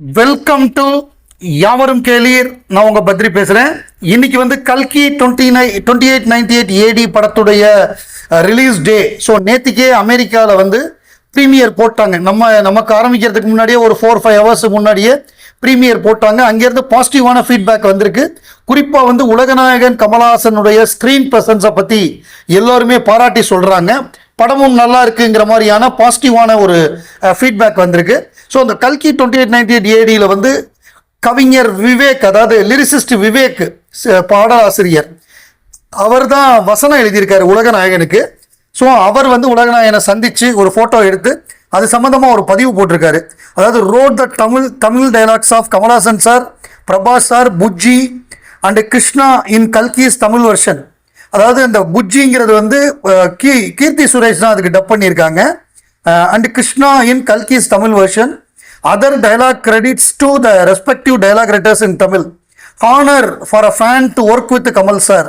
Welcome to யாவரும் கேளீர். நான் உங்கள் பத்ரி பேசுகிறேன் இன்னைக்கு வந்து கல்கி twenty nine twenty eight ninety eight A D படத்துடைய ரிலீஸ் டே ஸோ நேற்றுக்கே அமெரிக்காவில் வந்து ப்ரீமியர் போட்டாங்க. நம்ம நமக்கு ஆரம்பிக்கிறதுக்கு முன்னாடியே ஒரு ஃபோர் ஃபைவ் ஹவர்ஸ் முன்னாடியே ப்ரீமியர் போட்டாங்க. அங்கேருந்து பாசிட்டிவான ஃபீட்பேக் வந்திருக்கு. குறிப்பாக வந்து உலகநாயகன் கமலஹாசனுடைய ஸ்க்ரீன் ப்ரெசன்ஸை பற்றி எல்லோருமே பாராட்டி சொல்கிறாங்க படமும் நல்லா இருக்குங்கிற மாதிரியான பாசிட்டிவான ஒரு ஃபீட்பேக் வந்திருக்கு. ஸோ அந்த கல்கி டுவெண்ட்டி எயிட் நைன்டி எயிட் ஏடியில் வந்து கவிஞர் விவேக் அதாவது லிரிசிஸ்ட் விவேக் பாடலாசிரியர். அவர் தான் வசனம் எழுதியிருக்காரு உலகநாயகனுக்கு. ஸோ அவர் வந்து உலகநாயகனை சந்தித்து ஒரு ஃபோட்டோ எடுத்து அது சம்மந்தமாக ஒரு பதிவு போட்டிருக்காரு. அதாவது road the Tamil Tamil dialogues of Kamalhaasan sir Prabhas sir Bujji and Krishna in Kalki's Tamil version அதாவது இந்த புஜ்ஜிங்கிறது வந்து கீ கீர்த்தி சுரேஷ் தான் அதுக்கு டப் பண்ணியிருக்காங்க. And Krishna in Kalki's Tamil version other dialogue credits to the respective dialogue writers in Tamil honour for a fan to work with Kamal sir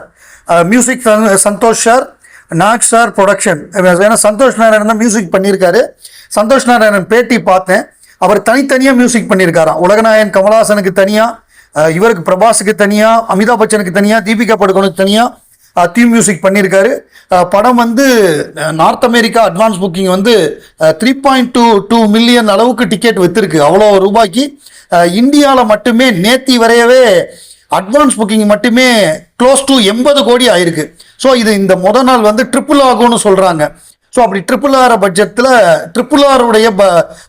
music Santhosh sir Nag sir production ஏன்னா சந்தோஷ் நாராயணன் தான் music பண்ணியிருக்காரு. சந்தோஷ் நாராயணன் பேட்டி பார்த்தேன். அவர் தனித்தனியாக music பண்ணியிருக்காராம். உலகநாயகன் கமலஹாசனுக்கு தனியாக இவருக்கு பிரபாஸுக்கு தனியாக அமிதாப் பச்சனுக்கு தனியாக தீபிகா படுகோனுக்கு தனியாக தீம் மியூசிக் பண்ணியிருக்காரு. படம் வந்து நார்த் அமெரிக்கா அட்வான்ஸ் புக்கிங் வந்து three point two two million அளவுக்கு டிக்கெட் விற்றுருக்கு அவ்வளோ ரூபாய்க்கு. இந்தியாவில் மட்டுமே நேத்தி வரையவே அட்வான்ஸ் புக்கிங் மட்டுமே க்ளோஸ் டு எண்பது கோடி ஆயிருக்கு. ஸோ இது இந்த முத நாள் வந்து ட்ரிப்புள் ஆகும்னு சொல்கிறாங்க ஸோ அப்படி ட்ரிபிள் ஆர் பட்ஜெட்டில் ட்ரிபிள் ஆருடைய ப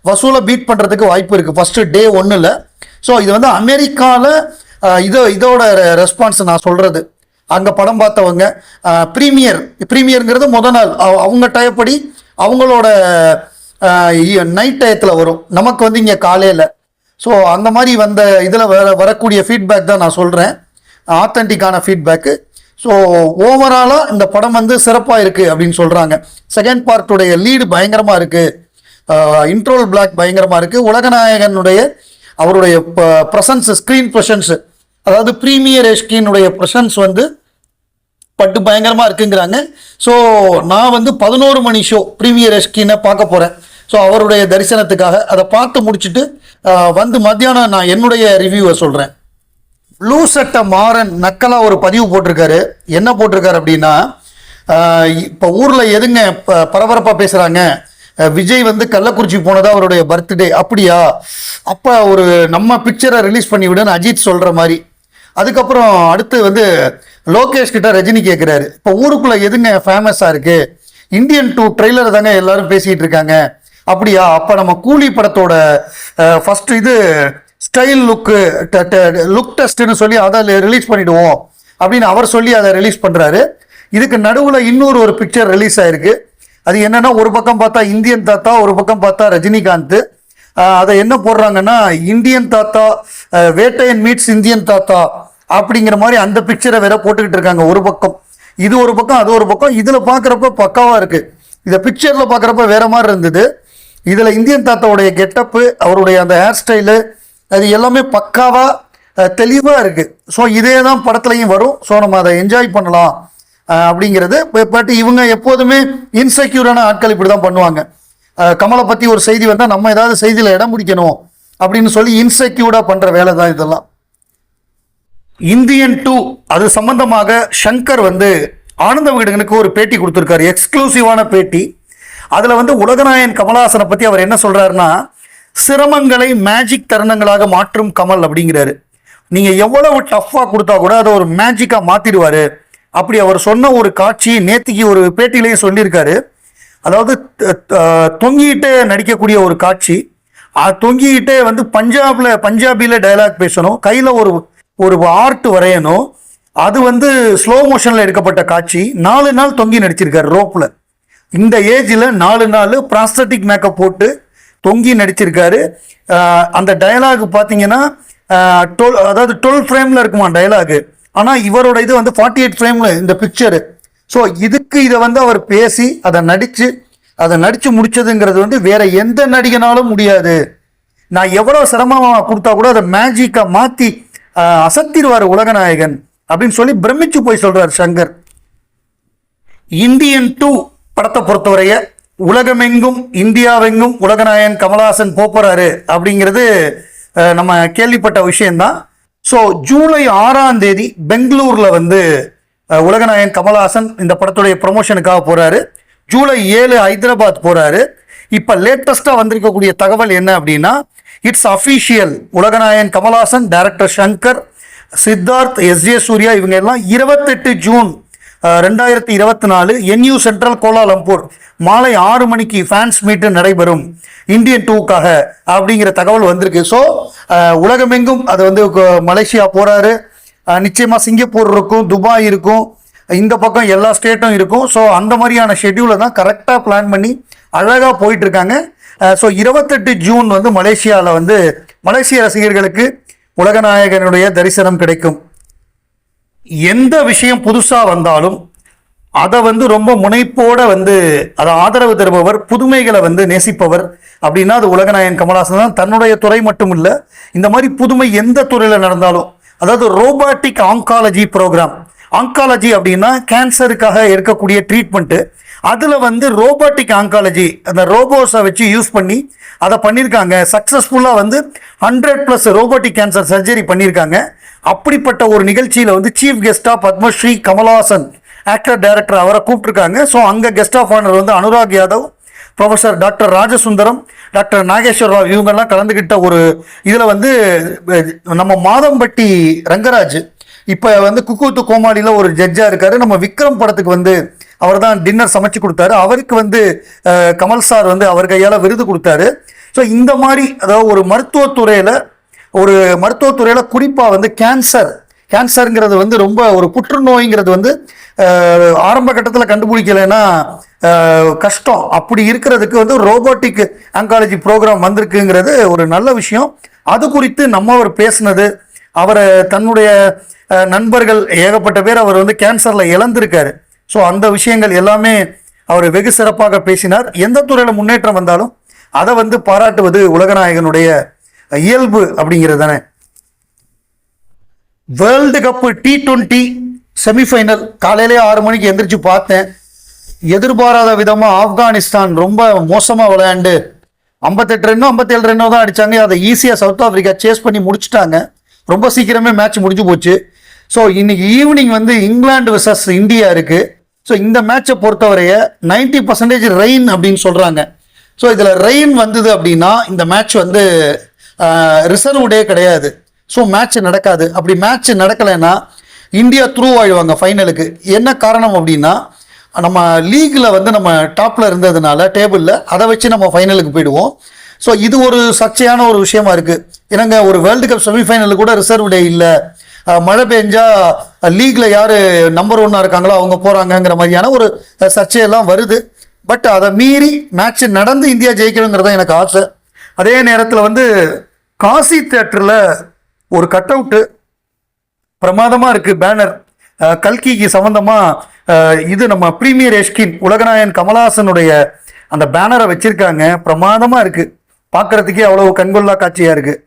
வசூலை பீட் பண்ணுறதுக்கு வாய்ப்பு இருக்குது ஃபஸ்ட்டு டே ஒன்றில் ஸோ இது வந்து அமெரிக்காவில் இதோ இதோட ரெஸ்பான்ஸ் நான் சொல்கிறது அங்கே படம் பார்த்தவங்க ப்ரீமியர் ப்ரீமியருங்கிறது முத நாள். அவங்க டயப்படி அவங்களோட நைட் டயத்தில் வரும். நமக்கு வந்து இங்கே காலையில். ஸோ அந்த மாதிரி வந்த இதில் வர வரக்கூடிய ஃபீட்பேக் தான் நான் சொல்கிறேன் ஆத்தன்டிக்கான ஃபீட்பேக்கு ஸோ ஓவராலாக இந்த படம் வந்து சிறப்பாக இருக்குது அப்படின்னு சொல்கிறாங்க செகண்ட் பார்ட்டுடைய லீடு பயங்கரமாக இருக்குது இன்ட்ரோல் பிளாக் பயங்கரமாக இருக்குது உலகநாயகனுடைய அவருடைய ப்ரெசன்ஸ் ஸ்க்ரீன் ப்ரெசன்ஸு அதாவது ப்ரீமியர் எஸ்கினுடைய ப்ரெசன்ஸ் வந்து பட்டு பயங்கரமாக இருக்குங்கிறாங்க. ஸோ நான் வந்து பதினோரு மணி ஷோ ப்ரீமியர் எஸ்கினை பார்க்க போகிறேன் ஸோ அவருடைய தரிசனத்துக்காக அதை பார்த்து முடிச்சுட்டு வந்து மத்தியானம் நான் என்னுடைய ரிவ்யூவை சொல்கிறேன் ப்ளூ சட்டை மாறன் நக்கலாக ஒரு பதிவு போட்டிருக்காரு. என்ன போட்டிருக்காரு அப்படின்னா இப்போ ஊரில் எதுங்க பரபரப்பாக பேசுகிறாங்க விஜய் வந்து கள்ளக்குறிச்சி போனதா அவருடைய பர்த்டே அப்படியா? அப்போ ஒரு நம்ம பிக்சரை ரிலீஸ் பண்ணிவிடுன்னு அஜித் சொல்கிற மாதிரி. அதுக்கப்புறம் அடுத்து வந்து லோகேஷ் கிட்ட ரஜினி கேட்குறாரு இப்போ ஊருக்குள்ளே எதுங்க ஃபேமஸாக இருக்கு? இந்தியன் டூ ட்ரெய்லர் தாங்க எல்லாரும் பேசிகிட்டு இருக்காங்க. அப்படியா? அப்போ நம்ம கூலி படத்தோட ஃபர்ஸ்ட் இது ஸ்டைல் லுக்கு லுக் டெஸ்ட்னு சொல்லி அதை ரிலீஸ் பண்ணிடுவோம். அப்படின்னு அவர் சொல்லி அதை ரிலீஸ் பண்ணுறாரு இதுக்கு நடுவில் இன்னொரு ஒரு பிக்சர் ரிலீஸ் ஆயிருக்கு. அது என்னன்னா ஒரு பக்கம் பார்த்தா இந்தியன் தாத்தா ஒரு பக்கம் பார்த்தா ரஜினிகாந்த். அதை என்ன போடுறாங்கன்னா இந்தியன் தாத்தா வேட்டையன் மீட்ஸ் இந்தியன் தாத்தா. அப்படிங்கிற மாதிரி அந்த பிக்சரை வேற போட்டுக்கிட்டு இருக்காங்க ஒரு பக்கம். இது ஒரு பக்கம் அது ஒரு பக்கம். இதில் பார்க்குறப்ப பக்காவாக இருக்குது இதை பிக்சரில் பார்க்குறப்ப வேற மாதிரி இருந்தது. இதில் இந்தியன் தாத்தாவுடைய கெட்டப்பு அவருடைய அந்த ஹேர் ஸ்டைலு அது எல்லாமே பக்காவாக தெளிவாக இருக்குது ஸோ இதே தான் படத்துலையும் வரும். ஸோ நம்ம அதை என்ஜாய் பண்ணலாம். அப்படிங்கிறது. பட் இவங்க எப்போதுமே இன்செக்யூரான ஆட்கள் இப்படி தான் பண்ணுவாங்க கமலை பற்றி ஒரு செய்தி வந்தால் நம்ம ஏதாவது செய்தியில் இடம் பிடிக்கணும் அப்படின்னு சொல்லி இன்செக்யூர்டாக பண்ணுற வேலை தான் இதெல்லாம். இந்தியன் டூ அது சம்பந்தமாக சங்கர் வந்து ஆனந்த விகடனுக்கு ஒரு பேட்டி கொடுத்துருக்காரு. எக்ஸ்க்ளூசிவான பேட்டி. அதில் வந்து உலகநாயன் கமலஹாசனை பற்றி அவர் என்ன சொல்கிறாருன்னா சிரமங்களை மேஜிக் தருணங்களாக மாற்றும் கமல் அப்படிங்கிறாரு. நீங்கள் எவ்வளவு டஃப்பாக கொடுத்தா கூட அதை ஒரு மேஜிக்காக மாற்றிடுவார் அப்படி அவர் சொன்ன ஒரு காட்சி நேத்திக்கு ஒரு பேட்டியிலையும் சொல்லியிருக்காரு. அதாவது தொங்கிட்டு நடிக்கக்கூடிய ஒரு காட்சி. தொங்கிக்கிட்டே வந்து பஞ்சாபில் பஞ்சாபியில் டயலாக் பேசணும். கையில் ஒரு ஒரு ஆர்ட் வரையணும். அது வந்து ஸ்லோ மோஷனில் எடுக்கப்பட்ட காட்சி. நாலு நாள் தொங்கி நடிச்சிருக்காரு ரோப்பில். இந்த ஏஜில் நாலு நாள் ப்ராஸ்தட்டிக் மேக்கப் போட்டு தொங்கி நடிச்சிருக்காரு. அந்த டயலாக் பார்த்தீங்கன்னா டுவெல் அதாவது டுவெல் ஃப்ரேமில் இருக்குமா டயலாக் ஆனால் இவரோட இது வந்து ஃபார்ட்டி எயிட் ஃப்ரேமில் இந்த பிக்சரு ஸோ இதுக்கு இதை வந்து அவர் பேசி அதை நடித்து அதை நடித்து முடித்ததுங்கிறது வந்து வேற எந்த நடிகனாலும் முடியாது. நான் எவ்வளோ சிரமமாக கொடுத்தா கூட அதை மேஜிக்காக மாற்றி அசத்திடுவார் உலகநாயகன் அப்படின்னு சொல்லி பிரமிச்சு போய் சொல்றார் சங்கர். இந்தியன் டூ படத்தை பொறுத்தவரைய உலகமெங்கும் இந்தியாவெங்கும் உலகநாயகன் கமலஹாசன் போப்போறாரு அப்படிங்கிறது நம்ம கேள்விப்பட்ட விஷயம்தான். ஸோ ஜூலை ஆறாம் தேதி பெங்களூரில் வந்து உலகநாயகன் கமல்ஹாசன் இந்த படத்துடைய ப்ரொமோஷனுக்காக போகிறாரு ஜூலை ஏழு ஹைதராபாத் போகிறாரு இப்போ லேட்டஸ்ட்டாக வந்திருக்கக்கூடிய தகவல் என்ன அப்படின்னா it's official உலகநாயன் Kamalhaasan director Shankar Siddharth S J Suryah இவங்க எல்லாம் இருபத்தெட்டு ஜூன் ரெண்டாயிரத்தி இருபத்தி நாலு என்யூ சென்ட்ரல் கோலாலம்பூர் மாலை ஆறு மணிக்கு ஃபேன்ஸ் மீட்டு நடைபெறும் இந்தியன் டூக்காக அப்படிங்கிற தகவல் வந்திருக்கு. ஸோ உலகமெங்கும் அது வந்து மலேசியா போகிறாரு நிச்சயமாக சிங்கப்பூர் இருக்கும் துபாய் இருக்கும் இந்த பக்கம் எல்லா ஸ்டேட்டும் இருக்கும். ஸோ அந்த மாதிரியான ஷெட்யூலை தான் கரெக்டாக பிளான் பண்ணி அழகாக போயிட்டு இருக்காங்க ஸோ இருபத்தெட்டு ஜூன் வந்து மலேசியாவில் வந்து மலேசிய ரசிகர்களுக்கு உலகநாயகனுடைய தரிசனம் கிடைக்கும். எந்த விஷயம் புதுசாக வந்தாலும் அதை வந்து ரொம்ப முனைப்போட வந்து அதை ஆதரவு தருபவர் புதுமைகளை வந்து நேசிப்பவர் அப்படின்னா அது உலகநாயகன் கமலஹாசன் தான். தன்னுடைய துறை மட்டும் இல்லை இந்த மாதிரி புதுமை எந்த துறையில் நடந்தாலும் அதாவது ரோபாட்டிக் ஆங்காலஜி ப்ரோக்ராம் ஆங்காலஜி அப்படின்னா கேன்சருக்காக இருக்கக்கூடிய ட்ரீட்மெண்ட்டு அதில் வந்து ரோபோட்டிக் ஆங்காலஜி அந்த ரோபோஸை வச்சு யூஸ் பண்ணி அதை பண்ணியிருக்காங்க சக்ஸஸ்ஃபுல்லாக வந்து hundred plus robotic cancer surgery பண்ணியிருக்காங்க அப்படிப்பட்ட ஒரு நிகழ்ச்சியில் வந்து சீஃப் கெஸ்டாக பத்மஸ்ரீ கமல்ஹாசன் ஆக்டர் டைரக்டர் அவரை கூப்பிட்டுருக்காங்க. ஸோ அங்கே கெஸ்ட் ஆஃப் ஆனர் வந்து Anurag Yadav professor doctor Rajasundaram doctor Nageswar Rao இவங்கெல்லாம் கலந்துக்கிட்ட ஒரு இதில் வந்து நம்ம மாதம்பட்டி ரங்கராஜ் இப்போ வந்து குக்கூத்து கோமாளியில் ஒரு ஜட்ஜாக இருக்கார். நம்ம விக்ரம் படத்துக்கு வந்து அவர் தான் டின்னர் சமைச்சு கொடுத்தாரு. அவருக்கு வந்து கமல் சார் வந்து அவர் கையால் விருது கொடுத்தாரு. ஸோ இந்த மாதிரி அதாவது ஒரு மருத்துவத்துறையில் ஒரு மருத்துவத்துறையில் குறிப்பாக வந்து கேன்சர் கேன்சருங்கிறது வந்து ரொம்ப ஒரு புற்றுநோய்ங்கிறது வந்து ஆரம்ப கட்டத்தில் கண்டுபிடிக்கலைன்னா கஷ்டம். அப்படி இருக்கிறதுக்கு வந்து ரோபோட்டிக் ஆங்காலஜி ப்ரோக்ராம் வந்திருக்குங்கிறது ஒரு நல்ல விஷயம். அது குறித்து நம்ம அவர் பேசுனது அவரை தன்னுடைய நண்பர்கள் ஏகப்பட்ட பேர் அவர் வந்து கேன்சரில் இழந்திருக்காரு. ஸோ அந்த விஷயங்கள் எல்லாமே அவர் வெகு சிறப்பாக பேசினார். எந்த துறையில் முன்னேற்றம் வந்தாலும் அதை வந்து பாராட்டுவது உலகநாயகனுடைய இயல்பு அப்படிங்கிறது தானே. World cup T twenty semifinal காலையிலே ஆறு மணிக்கு எந்திரிச்சு பார்த்தேன். எதிர்பாராத விதமாக ஆப்கானிஸ்தான் ரொம்ப மோசமாக விளையாண்டு. ஐம்பத்தெட்டு ரன்னோ ஐம்பத்தேழு ரன்னோ தான் அடிச்சாங்க. அதை ஈஸியாக சவுத் ஆஃப்ரிக்கா சேஸ் பண்ணி முடிச்சிட்டாங்க. ரொம்ப சீக்கிரமே மேட்ச் முடிஞ்சு போச்சு. ஸோ இன்னைக்கு ஈவினிங் வந்து இங்கிலாந்து விசஸ் இந்தியா இருக்குது ஸோ இந்த மேட்சை பொறுத்தவரைய 90% பர்சன்டேஜ் ரெயின் அப்படின்னு சொல்கிறாங்க ஸோ இதில் ரெயின் வந்தது அப்படின்னா இந்த மேட்ச் வந்து ரிசர்வ் டே கிடையாது. ஸோ மேட்ச் நடக்காது. அப்படி மேட்ச் நடக்கலைன்னா இந்தியா த்ரூ ஆயிடுவாங்க ஃபைனலுக்கு என்ன காரணம் அப்படின்னா நம்ம லீக்கில் வந்து நம்ம டாப்பில் இருந்ததுனால டேபிளில் அதை வச்சு நம்ம ஃபைனலுக்கு போயிடுவோம். ஸோ இது ஒரு சர்ச்சையான ஒரு விஷயமா இருக்குது ஏன்னாங்க ஒரு வேர்ல்டு கப் செமிஃபைனலில் கூட ரிசர்வ் டே இல்லை. மழை பெஞ்சா லீக்ல யாரு நம்பர் ஒன்னா இருக்காங்களோ அவங்க போறாங்கங்கிற மாதிரியான ஒரு சர்ச்சையெல்லாம் வருது. பட் அதை மீறி மேட்ச் நடந்து இந்தியா ஜெயிக்கணுங்கிறது தான் எனக்கு ஆசை. அதே நேரத்தில் வந்து காசி தேட்டரில் ஒரு கட் அவுட்டு பிரமாதமாக இருக்குது பேனர் கல்கிக்கு சம்மந்தமாக இது நம்ம ப்ரீமியர் எஷ்கின் உலகநாயன் கமலஹாசனுடைய அந்த பேனரை வச்சுருக்காங்க. பிரமாதமாக இருக்குது பார்க்குறதுக்கே அவ்வளோ கண்கொள்ளா காட்சியாக இருக்குது